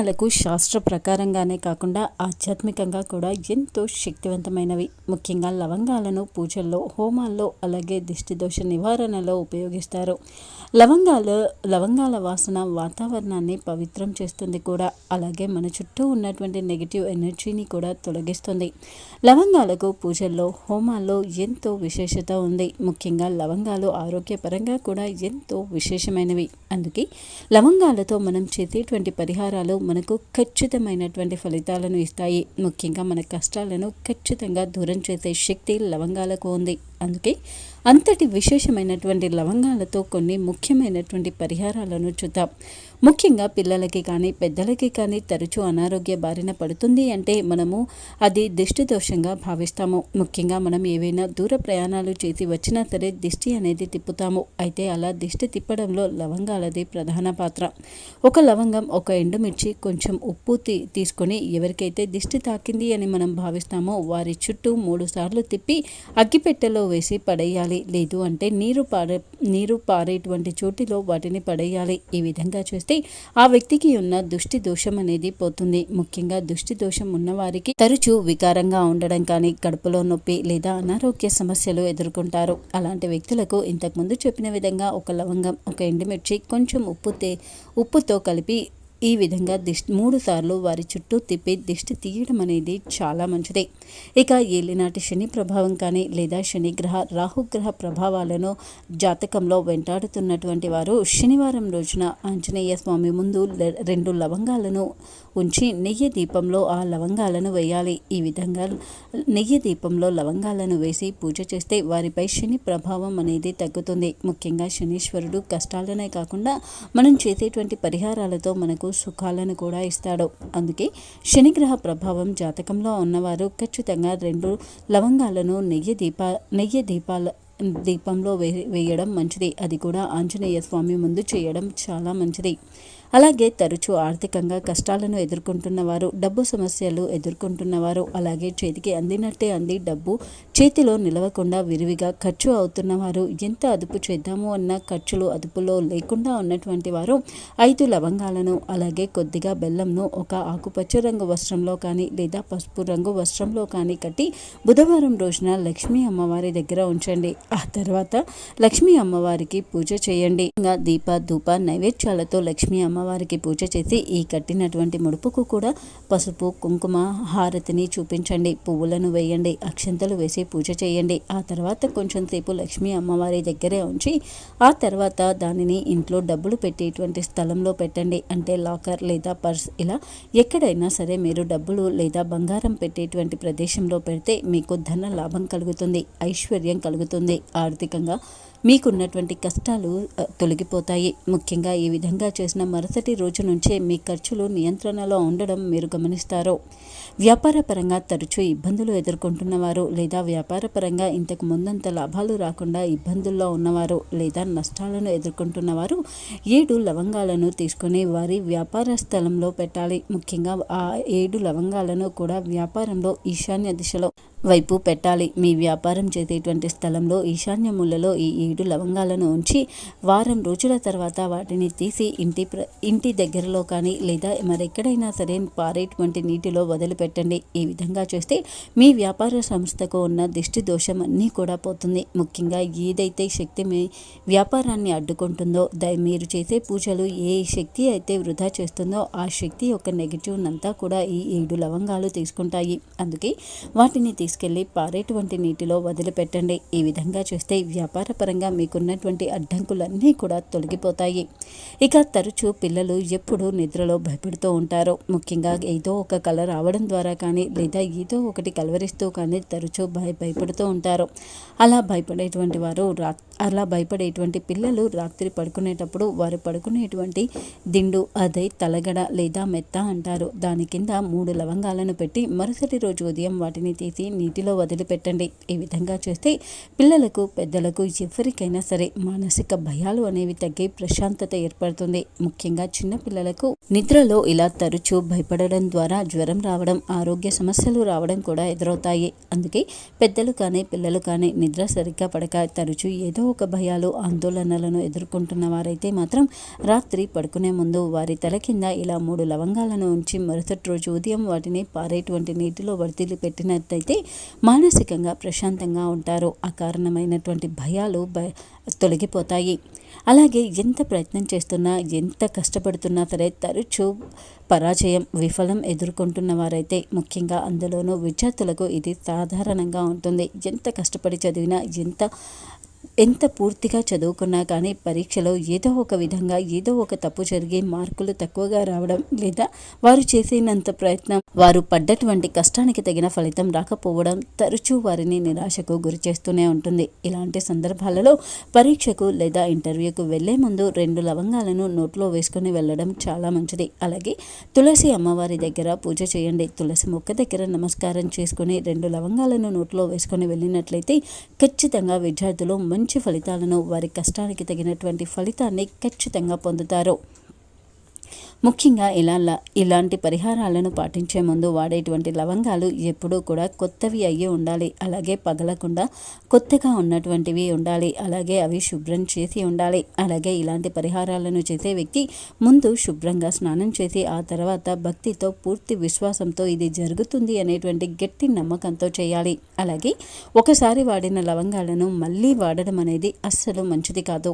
లవంగాలకు శాస్త్ర ప్రకారంగానే కాకుండా ఆధ్యాత్మికంగా కూడా ఎంతో శక్తివంతమైనవి. ముఖ్యంగా లవంగాలను పూజల్లో హోమాల్లో అలాగే దిష్టి దోష నివారణలో ఉపయోగిస్తారు. లవంగాలు లవంగాల వాసన వాతావరణాన్ని పవిత్రం చేస్తుంది కూడా. అలాగే మన చుట్టూ ఉన్నటువంటి నెగిటివ్ ఎనర్జీని కూడా తొలగిస్తుంది. లవంగాలకు పూజల్లో హోమాల్లో ఎంతో విశేషత ఉంది. ముఖ్యంగా లవంగాలు ఆరోగ్యపరంగా కూడా ఎంతో విశేషమైనవి. అందుకే లవంగాలతో మనం చేసేటువంటి పరిహారాలు మనకు ఖచ్చితమైనటువంటి ఫలితాలను ఇస్తాయి. ముఖ్యంగా మన కష్టాలను ఖచ్చితంగా దూరం చేసే శక్తి లవంగాలకు ఉంది. అందుకే అంతటి విశేషమైనటువంటి లవంగాలతో కొన్ని ముఖ్యమైనటువంటి పరిహారాలను చూద్దాం. ముఖ్యంగా పిల్లలకి కానీ పెద్దలకి కానీ తరచూ అనారోగ్య బారిన పడుతుంది అంటే మనము అది దిష్టి దోషంగా భావిస్తాము. ముఖ్యంగా మనం ఏవైనా దూర ప్రయాణాలు చేసి వచ్చినా సరే దిష్టి అనేది తిప్పుతాము. అయితే అలా దిష్టి తిప్పడంలో లవంగాలది ప్రధాన పాత్ర. ఒక లవంగం ఒక ఎండుమిర్చి కొంచెం ఉప్పు తీసుకొని ఎవరికైతే దిష్టి తాకింది అని మనం భావిస్తామో వారి చుట్టూ మూడు సార్లు తిప్పి అగ్గిపెట్టెలో వేసి పడేయాలి. లేదు అంటే నీరు పారే నీరు పారేటువంటి చోటిలో వాటిని పడేయాలి. ఈ విధంగా చేస్తే ఆ వ్యక్తికి ఉన్న దుష్టి దోషం అనేది పోతుంది. ముఖ్యంగా దుష్టి దోషం ఉన్నవారికి తరచూ వికారంగా ఉండడం కానీ కడుపులో నొప్పి లేదా అనారోగ్య సమస్యలు ఎదుర్కొంటారు. అలాంటి వ్యక్తులకు ఇంతకుముందు చెప్పిన విధంగా ఒక లవంగం ఒక ఎండుమిర్చి కొంచెం ఉప్పు ఉప్పుతో కలిపి ఈ విధంగా దిష్టి మూడు సార్లు వారి చుట్టూ తిప్పి దిష్టి తీయడం అనేది చాలా మంచిది. ఇక ఏలినాటి శని ప్రభావం కానీ లేదా శనిగ్రహ రాహుగ్రహ ప్రభావాలను జాతకంలో వెంటాడుతున్నటువంటి వారు శనివారం రోజున ఆంజనేయ స్వామి ముందు రెండు లవంగాలను ఉంచి నెయ్యి దీపంలో ఆ లవంగాలను వేయాలి. ఈ విధంగా నెయ్యి దీపంలో లవంగాలను వేసి పూజ చేస్తే వారిపై శని ప్రభావం అనేది తగ్గుతుంది. ముఖ్యంగా శనీశ్వరుడు కష్టాలనే కాకుండా మనం చేసేటువంటి పరిహారాలతో మనకు సుఖాలను కూడా ఇస్తాడు. అందుకే శనిగ్రహ ప్రభావం జాతకంలో ఉన్నవారు ఖచ్చితంగా రెండు లవంగాలను నెయ్యి దీప నెయ్యి దీపాల దీపంలో వేయడం మంచిది. అది కూడా ఆంజనేయ స్వామి ముందు చేయడం చాలా మంచిది. అలాగే తరచూ ఆర్థికంగా కష్టాలను ఎదుర్కొంటున్నవారు డబ్బు సమస్యలు ఎదుర్కొంటున్నవారు అలాగే చేతికి అందినట్టే అంది డబ్బు. చేతిలో నిలవకుండా విరివిగా ఖర్చు అవుతున్నవారు ఎంత అదుపు చేద్దాము అన్న ఖర్చులు అదుపులో లేకుండా ఉన్నటువంటి వారు ఐదు లవంగాలను అలాగే కొద్దిగా బెల్లంను ఒక ఆకుపచ్చ రంగు వస్త్రంలో కానీ లేదా పసుపు రంగు వస్త్రంలో కానీ కట్టి బుధవారం రోజున లక్ష్మీ అమ్మవారి దగ్గర ఉంచండి. ఆ తర్వాత లక్ష్మీ అమ్మవారికి పూజ చేయండి. ఇంకా దీప ధూప నైవేద్యాలతో లక్ష్మీ అమ్మ అమ్మవారికి పూజ చేసి ఈ కట్టినటువంటి ముడుపుకు కూడా పసుపు కుంకుమ హారతిని చూపించండి. పువ్వులను వేయండి. అక్షంతలు వేసి పూజ చేయండి. ఆ తర్వాత కొంచెం సేపు లక్ష్మీ అమ్మవారి దగ్గరే ఉంచి ఆ తర్వాత దానిని ఇంట్లో డబ్బులు పెట్టేటువంటి స్థలంలో పెట్టండి. అంటే లాకర్ లేదా పర్స్ ఇలా ఎక్కడైనా సరే మీరు డబ్బులు లేదా బంగారం పెట్టేటువంటి ప్రదేశంలో పెడితే మీకు ధన లాభం కలుగుతుంది ఐశ్వర్యం కలుగుతుంది. ఆర్థికంగా మీకున్నటువంటి కష్టాలు తొలగిపోతాయి. ముఖ్యంగా ఈ విధంగా చేసిన మరుసటి రోజు నుంచే మీ ఖర్చులు నియంత్రణలో ఉండడం మీరు గమనిస్తారు. వ్యాపారపరంగా తరచూ ఇబ్బందులు ఎదుర్కొంటున్నవారు లేదా వ్యాపారపరంగా ఇంతకు ముందంత లాభాలు రాకుండా ఇబ్బందుల్లో ఉన్నవారు లేదా నష్టాలను ఎదుర్కొంటున్నవారు ఏడు లవంగాలను తీసుకొని వారి వ్యాపార స్థలంలో పెట్టాలి. ముఖ్యంగా ఆ ఏడు లవంగాలను కూడా వ్యాపారంలో ఈశాన్య దిశలో వైపు పెట్టాలి. మీ వ్యాపారం చేసేటువంటి స్థలంలో ఈశాన్య మూలలో ఈ ఏడు లవంగాలను ఉంచి వారం రోజుల తర్వాత వాటిని తీసి ఇంటి ఇంటి దగ్గరలో కానీ లేదా మరెక్కడైనా సరే పారేటువంటి నీటిలో వదిలిపెట్టండి. ఈ విధంగా చేస్తే మీ వ్యాపార సంస్థకు ఉన్న దిష్టి దోషం అన్నీ కూడా పోతుంది. ముఖ్యంగా ఏదైతే శక్తి మీ వ్యాపారాన్ని అడ్డుకుంటుందో ద మీరు చేసే పూజలు ఏ శక్తి అయితే వృధా చేస్తుందో ఆ శక్తి యొక్క నెగిటివ్నంతా కూడా ఈ ఏడు లవంగాలు తీసుకుంటాయి. అందుకే వాటిని తీసుకెళ్ళి పారేటువంటి నీటిలో వదిలిపెట్టండి. ఈ విధంగా చూస్తే వ్యాపారపరంగా మీకున్నటువంటి అడ్డంకులన్నీ కూడా తొలగిపోతాయి. ఇక తరచూ పిల్లలు ఎప్పుడు నిద్రలో భయపడుతూ ఉంటారు. ముఖ్యంగా ఏదో ఒక కళ రావడం ద్వారా కానీ లేదా ఏదో ఒకటి కలవరిస్తూ కానీ తరచూ భయ భయపడుతూ ఉంటారు. అలా భయపడేటువంటి వారు రా అలా భయపడేటువంటి పిల్లలు రాత్రి పడుకునేటప్పుడు వారు పడుకునేటువంటి దిండు అదే తలగడ లేదా మెత్త అంటారు. దాని కింద మూడు లవంగాలను పెట్టి మరుసటి రోజు ఉదయం వాటిని తీసి నీటిలో వదిలిపెట్టండి. ఈ విధంగా చేస్తే పిల్లలకు పెద్దలకు ఎవరికైనా సరే మానసిక భయాలు అనేవి తగ్గి ప్రశాంతత ఏర్పడుతుంది. ముఖ్యంగా చిన్న పిల్లలకు నిద్రలో ఇలా తరచూ భయపడడం ద్వారా జ్వరం రావడం ఆరోగ్య సమస్యలు రావడం కూడా ఎదురవుతాయి. అందుకే పెద్దలు కానీ పిల్లలు కానీ నిద్ర సరిగ్గా పడక తరచూ ఏదో ఒక భయాలు ఆందోళనలను ఎదుర్కొంటున్న వారైతే మాత్రం రాత్రి పడుకునే ముందు వారి తల కింద ఇలా మూడు లవంగాలను ఉంచి మరుసటి రోజు ఉదయం వాటిని పారేటువంటి నీటిలో వడితిలి పెట్టినట్టయితే మానసికంగా ప్రశాంతంగా ఉంటారు. అకారణమైనటువంటి భయాలు భ తొలగిపోతాయి. అలాగే ఎంత ప్రయత్నం చేస్తున్నా ఎంత కష్టపడుతున్నా సరే తరచూ పరాజయం విఫలం ఎదుర్కొంటున్న వారైతే ముఖ్యంగా అందులోనూ విద్యార్థులకు ఇది సాధారణంగా ఉంటుంది. ఎంత కష్టపడి చదివినా ఎంత ఎంత పూర్తిగా చదువుకున్నా కానీ పరీక్షలో ఏదో ఒక విధంగా ఏదో ఒక తప్పు జరిగి మార్కులు తక్కువగా రావడం లేదా వారు చేసినంత ప్రయత్నం వారు పడ్డటువంటి కష్టానికి తగిన ఫలితం రాకపోవడం తరచూ వారిని నిరాశకు గురి చేస్తూనే ఉంటుంది. ఇలాంటి సందర్భాలలో పరీక్షకు లేదా ఇంటర్వ్యూకు వెళ్ళే ముందు రెండు లవంగాలను నోట్లో వేసుకొని వెళ్ళడం చాలా మంచిది. అలాగే తులసి అమ్మవారి దగ్గర పూజ చేయండి. తులసి మొక్క దగ్గర నమస్కారం చేసుకుని రెండు లవంగాలను నోట్లో వేసుకొని వెళ్ళినట్లయితే ఖచ్చితంగా విద్యార్థులు మంచి ఫలితాలను వారి కష్టానికి తగినటువంటి ఫలితాన్ని ఖచ్చితంగా పొందుతారు. ముఖ్యంగా ఇలా ఇలాంటి పరిహారాలను పాటించే ముందు వాడేటువంటి లవంగాలు ఎప్పుడూ కూడా కొత్తవి అయ్యి ఉండాలి. అలాగే పగలకుండా కొత్తగా ఉన్నటువంటివి ఉండాలి. అలాగే అవి శుభ్రం చేసి ఉండాలి. అలాగే ఇలాంటి పరిహారాలను చేసే వ్యక్తి ముందు శుభ్రంగా స్నానం చేసి ఆ తర్వాత భక్తితో పూర్తి విశ్వాసంతో ఇది జరుగుతుంది అనేటువంటి గట్టి నమ్మకంతో చేయాలి. అలాగే ఒకసారి వాడిన లవంగాలను మళ్ళీ వాడడం అనేది అస్సలు మంచిది కాదు.